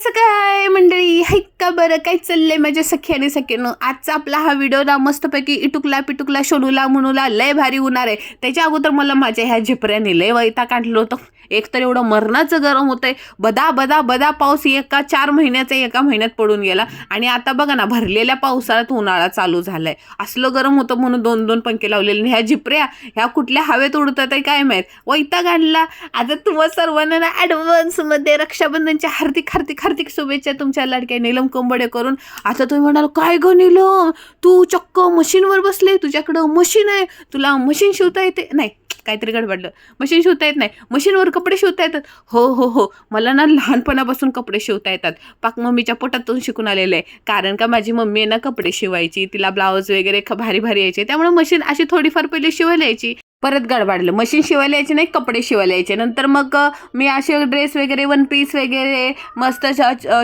असं काय मंडळी? हाय का बरं? काय चाललंय माझ्या सखी आणि सखीनं आजचा आपला हा व्हिडिओ ना मस्तपैकी इटुकला पिटुकला शोनूला म्हणूला लय भारी होणार आहे. त्याच्या अगोदर मला माझ्या ह्या झिपऱ्याने लय वैता काढलं होतं. एक तर एवढं मरणाचं गरम होतंय. बदा बदा बदा पाऊस एका चार महिन्याचा एका महिन्यात पडून गेला. आणि आता बघा ना भरलेल्या पावसाळ्यात उन्हाळा चालू झालाय. असलं गरम होतं म्हणून दोन दोन पंखे लावलेले. ह्या झिपऱ्या ह्या कुठल्या हवेत उडतात आहे काय माहीत? वैताग आणला आता तुम्हा सर्वांना ना ॲडव्हान्समध्ये रक्षाबंधनच्या हार्दिक हार्दिक हार्दिक शुभेच्छा तुमच्या लाडक्या नीलम कंबडे करून. आता तुम्ही म्हणाल काय ग नीलम? तू चक्क मशीनवर बसले? तुझ्याकडं मशीन आहे. तुला मशीन शिवता येते? नाही काहीतरी गडबडलं. मशीन शिवता येत नाही. मशीनवर कपडे शिवता येतात? हो हो हो. मला ना लहानपणापासून कपडे शिवता येतात. पाक मम्मीच्या पोटातून शिकून आलेलं आहे. कारण का माझी मम्मी आहे ना कपडे शिवायची तिला ब्लाऊज वगैरे भारी भारी यायचे. त्यामुळे मशीन अशी थोडीफार पहिले शिवायला यायची. परत गडबडलं. मशीन शिवायला यायची नाही कपडे शिवायला यायचे. नंतर मग मी असे ड्रेस वगैरे वन पीस वगैरे मस्त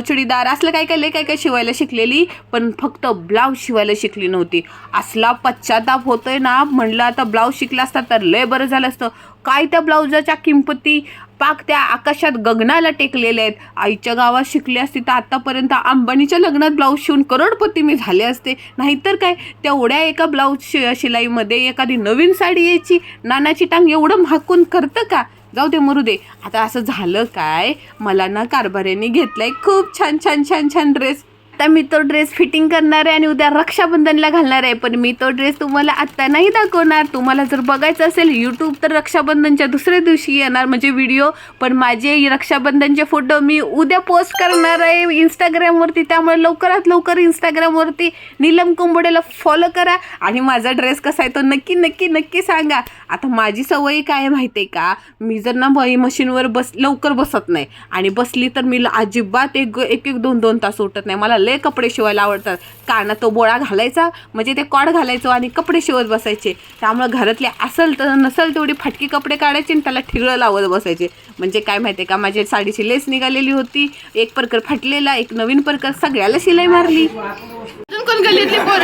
चुडीदार असलं काय काय लय काय काय शिवायला शिकलेली. पण फक्त ब्लाऊज शिवायला शिकली नव्हती. असला पश्चाताप होतोय ना म्हणलं आता ब्लाऊज शिकला असता तर लय बरं झालं असतं. काय त्या ब्लाऊजाच्या किंमती? पाक त्या आकाशात गगनाला टेकलेल्या आहेत. आईच्या गावात शिकली असती तर आत्तापर्यंत अंबानीच्या लग्नात ब्लाऊज शिवून करोडपती मी झाले असते. नाहीतर काय? तेवढ्या एका ब्लाऊज शि शिलाईमध्ये एखादी नवीन साडी यायची? नानाची टांग एवढं महाकून करतं का? जाऊ दे मरू दे. आता असं झालं काय? मला ना कारभाऱ्यांनी घेतलाय खूप छान छान छान छान ड्रेस आता मी तो ड्रेस फिटिंग करणार आहे आणि उद्या रक्षाबंधनला घालणार आहे. पण मी तो ड्रेस तुम्हाला आत्ता नाही दाखवणार. तुम्हाला जर बघायचं असेल यूट्यूब तर रक्षाबंधनच्या दुसऱ्या दिवशी येणार म्हणजे व्हिडिओ पण माझे रक्षाबंधनचे फोटो मी उद्या पोस्ट करणार आहे इंस्टाग्रामवरती त्यामुळे लवकरात लवकर इंस्टाग्रामवरती नीलम कुंबडेला फॉलो करा आणि माझा ड्रेस कसा आहे तो नक्की नक्की नक्की सांगा. आता माझी सवय काय आहे माहिती आहे का? मी जर ना बाई मशीनवर बस लवकर बसत नाही आणि बसली तर मी अजिबात एक एक एक दोन दोन तास उठत नाही. मला लय कपडे शिवायला आवडतात. कानात तो बोळा घालायचा म्हणजे ते कॉड घालायचो आणि कपडे शिवत बसायचे. त्यामुळे घरातले असेल तर नसेल तेवढी फटकी कपडे काढायचे आणि त्याला ठिगळं लावत बसायचे. म्हणजे काय माहिती आहे का माझी साडीची लेस निघालेली होती. एक परकर फाटलेला एक नवीन परकर सगळ्याला शिलाई मारली. अजून कोण गल्लीतली पोर?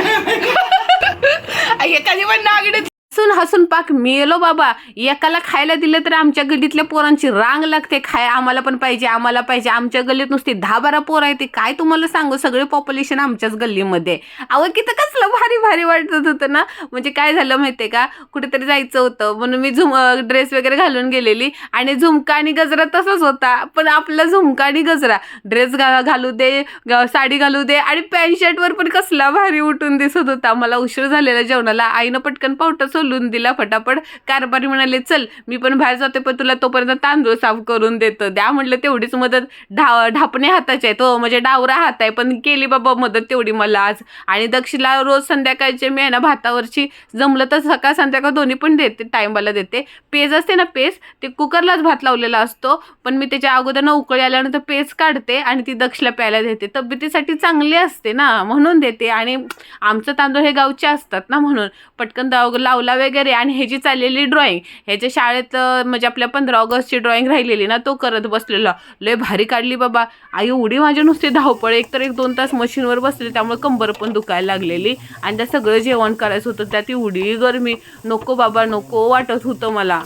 एखादी पण नागडे हसून हसून पाक मेलो बाबा. एकाला खायला दिलं तर आमच्या गल्लीतल्या पोरांची रांग लागते. खाय आम्हाला पण पाहिजे आम्हाला पाहिजे. आमच्या गल्लीत नुसती दहा बारा पोरं आहे ते. काय तुम्हाला सांगू? सगळे पॉप्युलेशन आमच्याच गल्लीमध्ये. अहो तर कसलं भारी भारी वाटत होतं ना? म्हणजे काय झालं माहितीये का? कुठेतरी जायचं होतं. म्हणून मी झुम ड्रेस वगैरे घालून गेलेली. आणि झुमका आणि गजरा तसाच होता. पण आपला झुमका आणि गजरा. ड्रेस घा घालू दे ग- साडी घालू दे. आणि पॅन्ट शर्टवर पण कसला भारी उठून दिसत होता. मला उशीर झालेला जेवणाला. आईनं पटकन पावटा सोलून दिला फटाफट. कारभारी म्हणाले चल मी पण बाहेर जाते पण तुला तोपर्यंत तांदूळ साफ करून देतं. द्या म्हटलं तेवढीच मदत ढा ढापणे हाताचे आहे. तो म्हणजे डावरा हात आहे पण केली बाबा मदत तेवढी मला आज. आणि दक्षिला रोज संध्याकाळचे मी आहे ना भातावरची जमलं तर सकाळ संध्याकाळ दोन्ही पण देते टाईमला देते. पेज असते ना पेज ते कुकरलाच भात लावलेला असतो पण मी त्याच्या अगोदर ना उकळी आल्यानंतर पेज काढते आणि ती दक्षला प्यायला देते. तब्येतीसाठी चांगली असते ना म्हणून देते. आणि आमचं तांदूळ हे गावचे असतात ना म्हणून पटकन दाव लावला वगैरे आणि ह्याची चाललेली ड्रॉइंग ह्याच्या शाळेत म्हणजे आपल्या पंधरा ऑगस्टची ड्रॉइंग राहिलेली ना तो करत बसलेला. लय भारी काढली बाबा. आई एवढी माझी नुसती धावपळ एक तर एक दोन तास मशीनवर बसले त्यामुळे कंबर पण दुखायला लागलेली. आणि त्या सगळं जेवण करायचं होतं त्यात एवढी गरमी. नको बाबा नको वाटत होतं मला.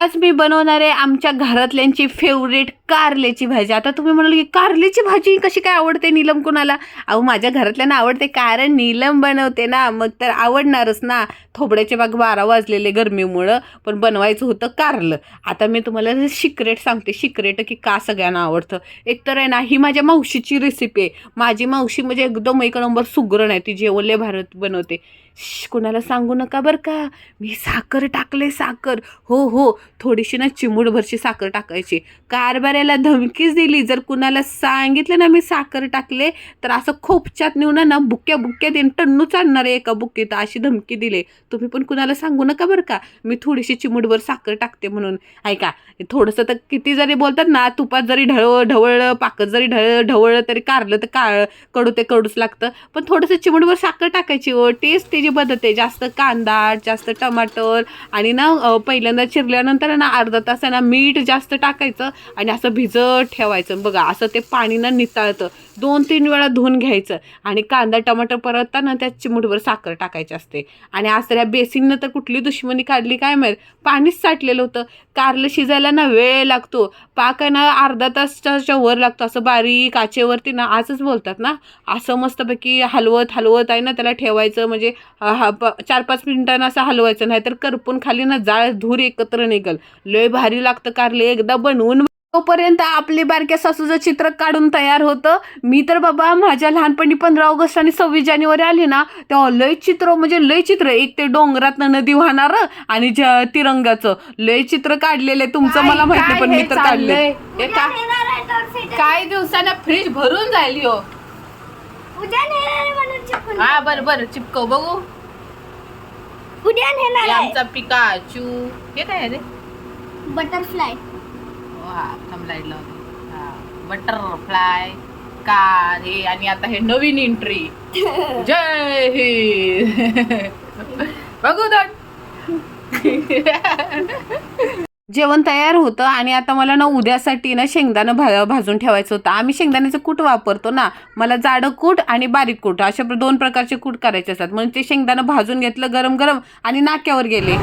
आज मी बनवणार आहे आमच्या घरातल्यांची फेवरेट कारल्याची भाजी. आता तुम्ही म्हणाल की कारल्याची भाजी कशी काय आवडते नीलम कुणाला? अहो माझ्या घरातल्यांना आवडते कारण नीलम बनवते ना मग तर आवडणारच ना. थोबड्याचे बाग बारा वाजलेले गरमीमुळं पण बनवायचं होतं कारलं. आता मी तुम्हाला सिक्रेट सांगते सिक्रेट की का सगळ्यांना आवडतं? एकतर आहे ना ही माझ्या मावशीची रेसिपी आहे. माझी मावशी म्हणजे एकदम एक नंबर सुगरण आहे. ती जेवले भारत बनवते. श्श, कोणाला सांगू नका बरं का? मी साखर टाकले साखर. हो हो थोडीशी ना चिमूडभरची साखर टाकायची. कारभाऱ्याला धमकीच दिली. जर कुणाला सांगितलं ना मी साखर टाकले तर असं खोपच्यात नेऊन ना बुक्या बुक्या देईन टन्नूच आणणार आहे एका बुक्कीत अशी धमकी दिली. तुम्ही पण कुणाला सांगू नका बरं का? मी थोडीशी चिमुटभर साखर टाकते म्हणून. ऐका थोडंसं तर किती जरी बोलतात ना तुपात जरी ढळ ढवळलं पाकत जरी ढळ ढवळलं तरी कारलं तर काळ कडू ते कडूच लागतं. पण थोडंसं चिमुटभर साखर टाकायची हो, व टेस्ट त्याची बदलते जास्त कांदा जास्त टमाटर आणि ना पहिल्यांदा चिरल्यानंतर ना अर्धा तास आहे ना मीठ जास्त टाकायचं आणि असं असं भिजत ठेवायचं. बघा असं ते पाणी ना निताळतं. दोन तीन वेळा धुवून घ्यायचं. आणि कांदा टमाटर परतताना त्यात चिमूटभर साखर टाकायची असते. आणि आज या बेसिननं तर कुठली दुश्मनी काढली काय माहीत? पाणीच साठलेलं होतं. कारलं शिजायला ना वेळ लागतो. पाक आहे ना अर्धा तासच्या वर लागतो. असं बारीक आचेवरती ना आजच बोलतात ना. असं मस्तपैकी हलवत हलवत आहे ना त्याला ठेवायचं. म्हणजे हा प चार पाच मिनिटांना असं हलवायचं. नाही तर करपून खाली ना जाळ धूर एकत्र निघल. लय भारी लागतं कारले. एकदा बनवून तोपर्यंत आपली बारक्या सासूचं चित्र काढून तयार होतं. मी तर बाबा माझ्या लहानपणी पंधरा ऑगस्ट आणि सव्वीस जानेवारी आली ना तेव्हा लय चित्र म्हणजे लय चित्र. एक ते डोंगरात नदी वाहणार आणि तिरंगाचं. लय चित्र काढलेले तुमचं मला माहीत पण मी तर काढले. काही दिवसानं फ्रीज भरून जाईल हो. हा बरं बरं चिपकव बघू. उद्या नेणार आहे. आमचा पिकाचू. हे काय रे? बटरफ्लाय. वा थांब लाइट लावते हा बटरफ्लाय कार हे आणि आता हे नवीन एंट्री जय हिंद. बघू तर. जेवण तयार होतं आणि आता मला ना उद्यासाठी ना शेंगदाणं भा भाजून ठेवायचं होतं. आम्ही शेंगदाण्याचं कूट वापरतो ना मला जाडं कूट आणि बारीक कूट अशा प्र- दोन प्रकारचे कूट करायचे असतात. म्हणून ते शेंगदाणं भाजून घेतलं गरम गरम आणि नाक्यावर गेले.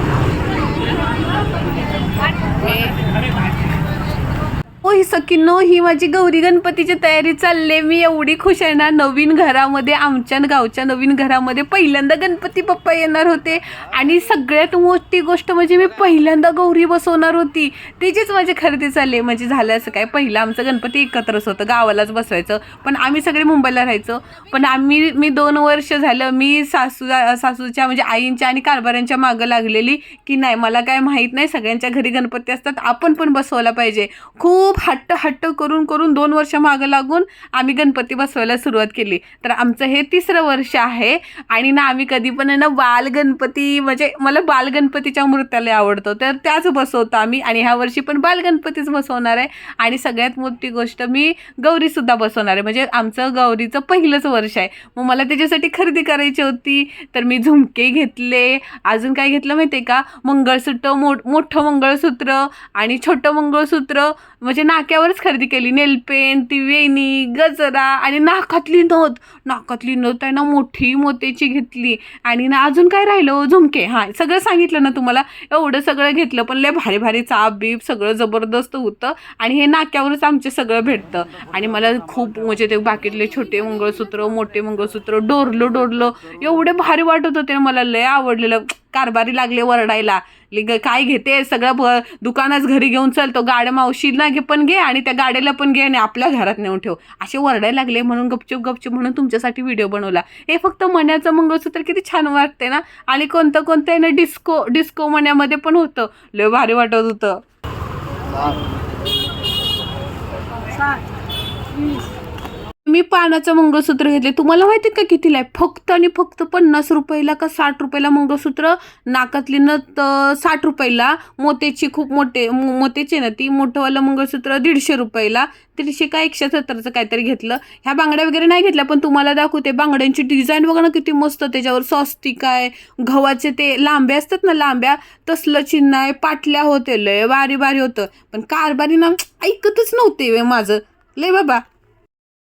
हो ही ही माझी गौरी गणपतीची तयारी चालली मी एवढी खुश आहे ना नवीन घरामध्ये आमच्या गावच्या नवीन घरामध्ये पहिल्यांदा गणपती बाप्पा येणार होते. आणि सगळ्यात मोठी गोष्ट म्हणजे मी पहिल्यांदा गौरी बसवणार होती. त्याचीच माझी खरेदी चालली म्हणजे झालं असं काय पहिलं आमचं गणपती एकत्रच होतं गावालाच बसवायचं. पण आम्ही सगळे मुंबईला राहायचो. पण आम्ही मी दोन वर्ष झालं मी सासू सासूच्या म्हणजे आईंच्या आणि कारभाऱ्यांच्या मागं लागलेली की नाही मला काय माहीत नाही सगळ्यांच्या घरी गणपती असतात आपण पण बसवला पाहिजे. खूप हट्ट हट्ट करून करून दोन वर्ष मागं लागून आम्ही गणपती बसवायला सुरुवात केली. तर आमचं हे तिसरं वर्ष आहे आणि ना आम्ही कधी पण आहे ना बाल गणपती म्हणजे मला बाल गणपतीच्या मूर्त्याला आवडतो. तर त्याच बसवतो आम्ही आणि ह्या वर्षी पण बाल गणपतीच बसवणार आहे. आणि सगळ्यात मोठी गोष्ट मी गौरीसुद्धा बसवणार आहे. म्हणजे आमचं गौरीचं पहिलंच वर्ष आहे. मग मला त्याच्यासाठी खरेदी करायची होती. तर मी झुमके घेतले. अजून काय घेतलं माहिती आहे का? मंगळसूत्र मोठ मोठं मंगळसूत्र आणि छोटं मंगळसूत्र म्हणजे नाक्यावरच खरेदी केली. नेलपेंट ती वेणी गजरा आणि नाकातली नथ. नाकातली नथ आहे ना मोठी मोत्याची घेतली. आणि ना अजून काय राहिलं? झुमके. हां सगळं सांगितलं ना तुम्हाला? एवढं सगळं घेतलं पण लय भारी भारी चाप बीप सगळं जबरदस्त होतं. आणि हे नाक्यावरच आमचे सगळं भेटतं. आणि मला खूप म्हणजे ते बाकीतले छोटे मंगळसूत्र मोठे मंगळसूत्र डोरलो डोरलो एवढे भारी वाटत होते मला. लय आवडलेलं. कारभारी लागले वरडायला. काय घेते? सगळं ब दुकानात घरी घेऊन चलतो गाड्या मावशीला घे पण घे आणि त्या गाड्याला पण घे आणि आपल्या घरात नेऊन ठेव. असे वरडायला लागले म्हणून गपचूप गपचूप म्हणून तुमच्यासाठी व्हिडिओ बनवला. हे फक्त मण्याचं मंगळसूत्र किती छान वाटते ना? आणि कोणतं कोणतं आहे ना डिस्को डिस्को मण्यामध्ये पण होतं. लय भारी वाटत होतं. मी पानाचं मंगळसूत्र घेतले तुम्हाला माहिती आहे का कितीला आहे? फक्त आणि फक्त पन्नास रुपयाला का साठ रुपयाला मंगळसूत्र? नाकातली नथ साठ रुपयाला. मोत्याची खूप मोठे मो- मोत्याची आहे ना ती मोठंवालं मंगळसूत्र दीडशे रुपयाला. दीडशे का एकशे सत्तरचं काहीतरी घेतलं. ह्या बांगड्या वगैरे नाही घेतल्या पण तुम्हाला दाखवते बांगड्यांची डिझाईन बघा ना किती मस्त त्याच्यावर सॉस्टिक आहे गव्हाचे ते लांब्या असतात ना लांब्या तसलं चिन्ह आहे. पाटल्या होते लय बारी बारी होतं. पण कारभारी ना ऐकतच नव्हते माझं. लय बाबा.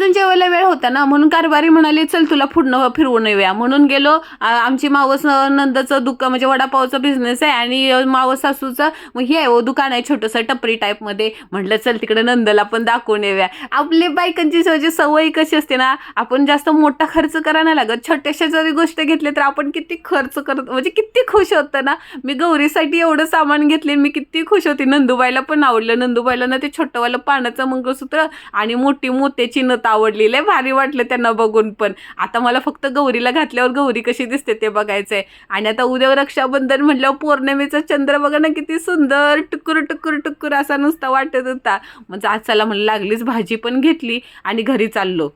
अजून जेवायला वेळ होता ना म्हणून कारभारी म्हणाले चल तुला पुढनं फिरवून येऊया. म्हणून गेलो. आमची मावस नंदचं नंदाचं दुकान म्हणजे वडापावचा बिझनेस आहे आणि मावस सासूचं मग हे आहे हो, दुकान आहे छोटंसं टपरी टाईपमध्ये म्हटलं चल तिकडे नंदला पण दाखवून येऊया. आपले बायकांची म्हणजे सवय कशी असते ना आपण जास्त मोठा खर्च करायला नाही लागत. छोट्याशा जरी गोष्ट घेतली तर आपण किती खर्च करत म्हणजे किती खुश होतं ना. मी गौरीसाठी एवढं सामान घेतले मी किती खुश होती. नंदूबाईला पण आवडलं. नंदूबाईला ना ते छोटंवालं पाण्याचं मंगळसूत्र आणि मोठी मोत्याची नता आवडली लय भारी वाटलं त्यांना बघून पण. आता मला फक्त गौरीला घातल्यावर गौरी कशी दिसते ते बघायचंय. आणि आता उद्या रक्षाबंधन म्हटल्यावर पौर्णिमेचा चंद्र बघा ना किती सुंदर टुकुर टुकुर टुकुर असा नुसता वाटत होता. मग आज चला मला लागलीच भाजी पण घेतली आणि घरी चाललो.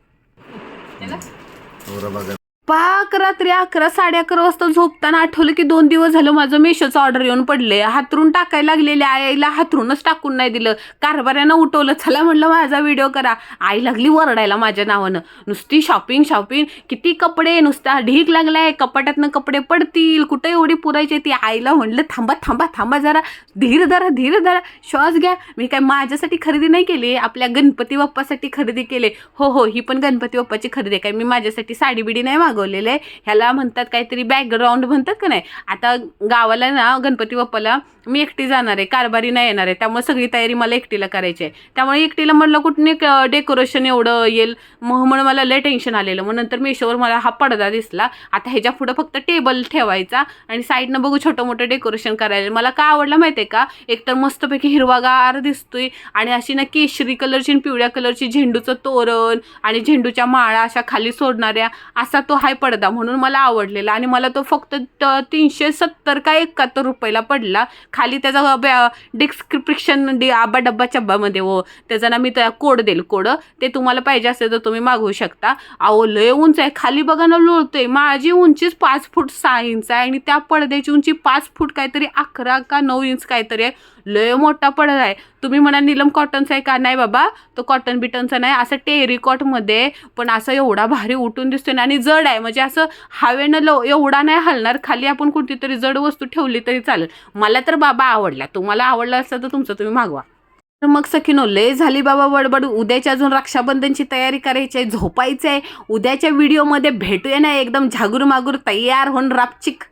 पाक रात्री अकरा साडे अकरा वाजता झोपताना आठवलं की दोन दिवस झालं माझं मेशोचं ऑर्डर येऊन पडले हातरून टाकायला लागलेले आईला हातरूनच टाकून नाही दिलं. कारभाऱ्यानं उठवलं चला म्हणलं माझा व्हिडिओ करा. आई लागली वरडायला माझ्या नावानं. नुसती शॉपिंग शॉपिंग किती कपडे नुसता ढीक लागलाय. कपाटातनं कपडे पडतील. कुठं एवढी पुरायची ती आईला म्हणलं थांबा थांबा थांबा जरा. धीर धरा धीर धरा. श्वास घ्या. मी काय माझ्यासाठी खरेदी नाही केली? आपल्या गणपती बाप्पासाठी खरेदी केले? हो हो ही पण गणपती बाप्पाची खरेदी आहे. काय मी माझ्यासाठी साडी बिडी नाही माग मागवलेलं आहे. ह्याला म्हणतात काहीतरी बॅकग्राऊंड म्हणतात का नाही? आता गावाला ना गणपती बाप्पाला मी एकटी जाणार आहे कारभारी नाही येणार आहे. त्यामुळे सगळी तयारी मला एकटीला करायची आहे. त्यामुळे एकटीला म्हटलं कुठून डेकोरेशन एवढं येईल? मग म्हणून मला लय टेन्शन आलेलं. मग नंतर मेशोवर मला हा पडदा दिसला. आता ह्याच्या पुढं फक्त टेबल ठेवायचा आणि साईडनं बघू छोटं मोठं डेकोरेशन करायला. मला का आवडलं माहिती आहे का? एकतर मस्तपैकी हिरवागार दिसतोय आणि अशी ना केशरी कलरची आणि पिवळ्या कलरची झेंडूचं तोरण आणि झेंडूच्या माळा अशा खाली सोडणाऱ्या असा तो हाय पडदा म्हणून मला आवडलेला आणि मला तो फक्त त- तीनशे सत्तर का एकाहत्तर रुपयाला पडला. खाली त्याचा डिस्क्रिप्शन डि आबा डब्बा चब्बामध्ये हो त्याचा ना मी त्या कोड देईल कोड. ते तुम्हाला पाहिजे असेल तर तुम्ही मागवू शकता. अहो लय उंच आहे. खाली बघा ना लोळतोय. माझी उंचीच पाच फूट सहा इंच आहे आणि त्या पडद्याची उंची पाच फूट काहीतरी अकरा का नऊ इंच काहीतरी आहे. लय मोठा पडदा आहे. तुम्ही म्हणा निलम कॉटनचा आहे का? नाही बाबा तो कॉटन बिटनचा नाही. असं टेरिकॉटमध्ये पण असं एवढा भारी उठून दिसतो ना आणि जड आहे. म्हणजे असं हवेनं लो एवढा नाही हलणार. खाली आपण कोणती तरी जड वस्तू ठेवली तरी चालेल. मला तर बाबा आवडला. तुम्हाला आवडला असता तर तुमचं तुम्ही मागवा. तर मग सखीनो लय झाली बाबा बडबड उद्याच्या अजून रक्षाबंधनची तयारी करायची आहे झोपायचं आहे उद्याच्या व्हिडिओमध्ये भेटूया ना एकदम झागूर मागूर तयार होऊन रापचिक.